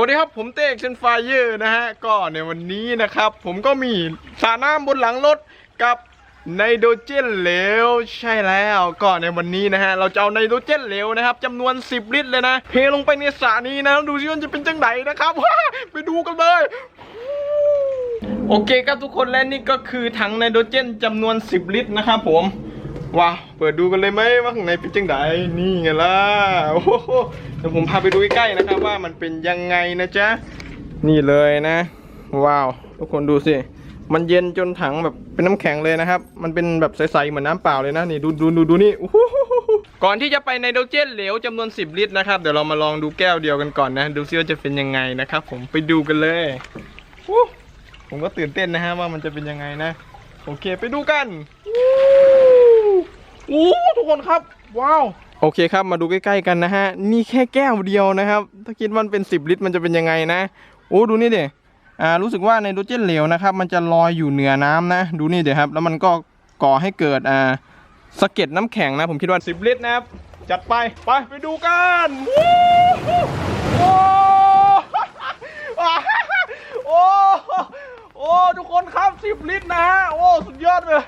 วัสดีครับผมเต้เชนไฟเยอร์นะฮะก็ในวันนี้นะครับ ผมก็มีสรน้ำบนหลังรถกับไนโตรเจนเหลวใช่แล้วก็ในวันนี้นะฮะเราจะเอาไนโตรเจนเหลวนะครับจำนวน 10 ลิตรเลยนะเทลงไปในสระนี้นะดูซิว่าจะเป็นจังไหนนะครับไปดูกันเลยโอเคครับทุกคนและนี่ก็คือถังไนโตรเจนจำนวน 10 ลิตรนะครับผม ว้าวเปิดดูกันเลยไหมว่าข้างในเป็นจังไดนี่ไงล่ะโอ้โหเดี๋ยวผมพาไปดูใกล้ๆนะครับว่ามันเป็นยังไงนะจ๊ะนี่เลยนะ ว้าวทุกคนดูสิมันเย็นจนถังแบบเป็นน้ำแข็งเลยนะครับ มันเป็นแบบใสๆเหมือนน้ำเปล่าเลยนะนี่ดูดูดูดูนี่โอ้โหก่อนที่จะไปไนโตรเจนเหลวจำนวน 10 ลิตรนะครับเดี๋ยวเรามาลองดูแก้วเดียวกันก่อนนะ ดูซิว่าจะเป็นยังไงนะครับ ผมไปดูกันเลยอู้ผมก็ตื่นเต้นนะฮะว่ามันจะเป็นยังไงนะ โอเคไปดูกัน อ้ทุกคนครับ ว้าว โอเคครับมาดูใกล้ๆกันนะฮะ นี่แค่แก้วเดียวนะครับ ถ้าคิดว่ามันเป็น 10 ลิตรมันจะเป็นยังไงนะ โอ้ดูนี่เดี๋ยอ่ารู้สึกว่าไนโตรเจนเหลวนะครับ มันจะลอยอยู่เหนือน้ำนะ ดูนี่เดี๋ยวครับ แล้วมันก็ก่อให้เกิดอ่าสะเก็ดน้ำแข็งนะ ผมคิดว่า 10 ลิตรนะครับ จัดไป ไปไปดูกันโอ้โอ้โอ้ทุกคนครับ 10 ลิตรนะฮะ โอ้ สุดยอดเลย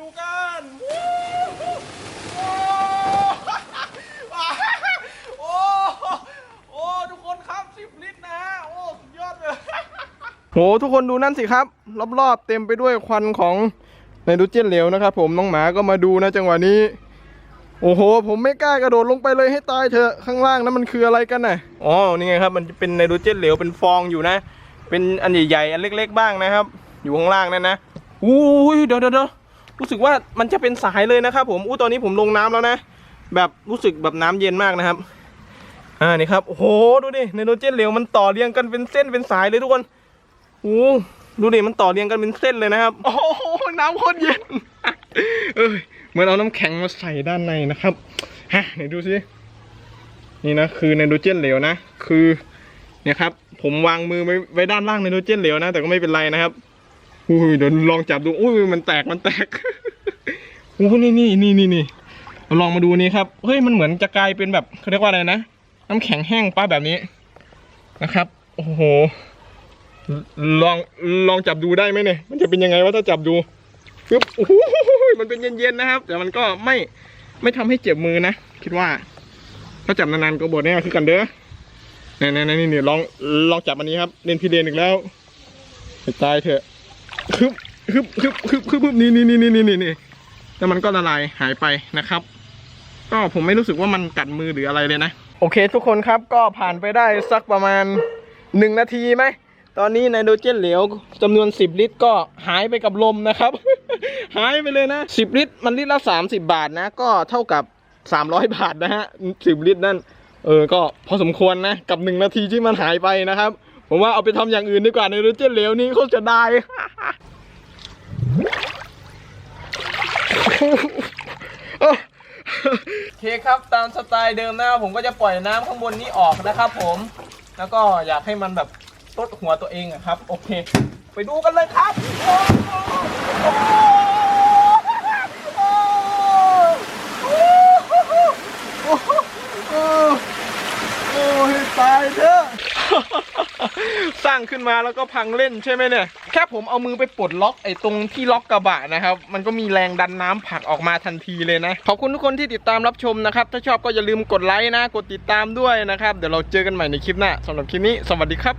ดูกันโอ้โอ้โอ้ทุกคนครับสิบลิตรนะฮะโอ้สุดยอดเลยโหทุกคนดูนั่นสิครับ รอบๆเต็มไปด้วยควันของไนโตรเจนเหลวนะครับผมน้องหมาก็มาดูนะจังหวะนี้ โอ้โห ผมไม่กล้ากระโดดลงไปเลยให้ตายเถอะข้างล่างนั้นมันคืออะไรกันน่ะอ๋อนี่ไงครับ มันจะเป็นไนโตรเจนเหลวเป็นฟองอยู่นะ เป็นอันใหญ่ๆอันเล็ก ๆ บ้างนะครับ อยู่ข้างล่างนั่นนะอู้ยเดี๋ยวเดี๋ยวเดี๋ยว รู้สึกว่ามันจะเป็นสายเลยนะครับ ผมอู้ตอนนี้ผมลงน้ำแล้วนะ แบบรู้สึกแบบน้ำเย็นมากนะครับ อ่านี่ครับโอ้โหดูดิไนโตรเจนเหลวมันต่อเรียงกันเป็นเส้นเป็นสายเลยทุกคนโอ้ดูดิมันต่อเรียงกันเป็นเส้นเลยนะครับ โอ้โหน้ำโคตรเย็นเออเหมือนเอาน้ำแข็งมาใส่ด้านในนะครับฮะไหนดูสินี่นะคือไนโตรเจนเหลวนะ คือเนี่ยครับ ผมวางมือไว้ไว้ด้านล่างไนโตรเจนเหลวนะ แต่ก็ไม่เป็นไรนะครับ อุ้ยเดี๋ยวลองจับดูอุ้ยมันแตกมันแตกโอ้นี่นี่นี่นี่นี่เราลองมาดูนี่ครับเฮ้ยมันเหมือนจะกลายเป็นแบบเขาเรียกว่าอะไรนะน้ำแข็งแห้งป้าแบบนี้นะครับ โอ้โหลองลองจับดูได้ไหมเนี่ย มันจะเป็นยังไงวะถ้าจับดูปึ๊บโอ้โหมันเป็นเย็นๆนะครับ แต่มันก็ไม่ไม่ทำให้เจ็บมือนะคิดว่า ถ้าจับนานๆก็บดแน่คือกันเด้อนี่นี่นี่นี่ลองลองจับอันนี้ครับเล่นพี่เดนอีกแล้วตายเถอะ ฮึบฮึบฮึบฮึบฮึบฮึบนี่นี่นี่นี่นี่นี่แล้วมันก็ละลายหายไปนะครับ ก็ผมไม่รู้สึกว่ามันกัดมือหรืออะไรเลยนะ โอเค ทุกคนครับก็ผ่านไปได้สักประมาณหนึ่งนาทีไหมตอนนี้ไนโตรเจนเหลวจำนวน 10 ลิตรก็หายไปกับลมนะครับ หายไปเลยนะ 10 ลิตรมันลิตรละ 30 บาทนะ ก็เท่ากับ 300 บาทนะฮะ10 ลิตรนั่นเออก็พอสมควรนะ กับ 1 นาทีที่มันหายไปนะครับ ผมว่าเอาไปทำอย่างอื่นดีกว่าไนโตรเจนเหลวนี้เขาจะได้ โอเคครับตามสไตล์เดิมนะครับผมก็จะปล่อยน้ำข้างบนนี้ออกนะครับผม แล้วก็อยากให้มันแบบลดหัวตัวเองอะครับ โอเค ไปดูกันเลยครับโอ้โหโอ้โหโอ้โหโอ้โหโอ้โหโอ้ยตายเถอะ สร้างขึ้นมาแล้วก็พังเล่นใช่ไหมเนี่ย แค่ผมเอามือไปปลดล็อกไอ้ตรงที่ล็อกกระบะนะครับ มันก็มีแรงดันน้ำผลักออกมาทันทีเลยนะ ขอบคุณทุกคนที่ติดตามรับชมนะครับ ถ้าชอบก็อย่าลืมกดไลค์นะ กดติดตามด้วยนะครับ เดี๋ยวเราเจอกันใหม่ในคลิปหน้าสำหรับคลิปนี้ สวัสดีครับ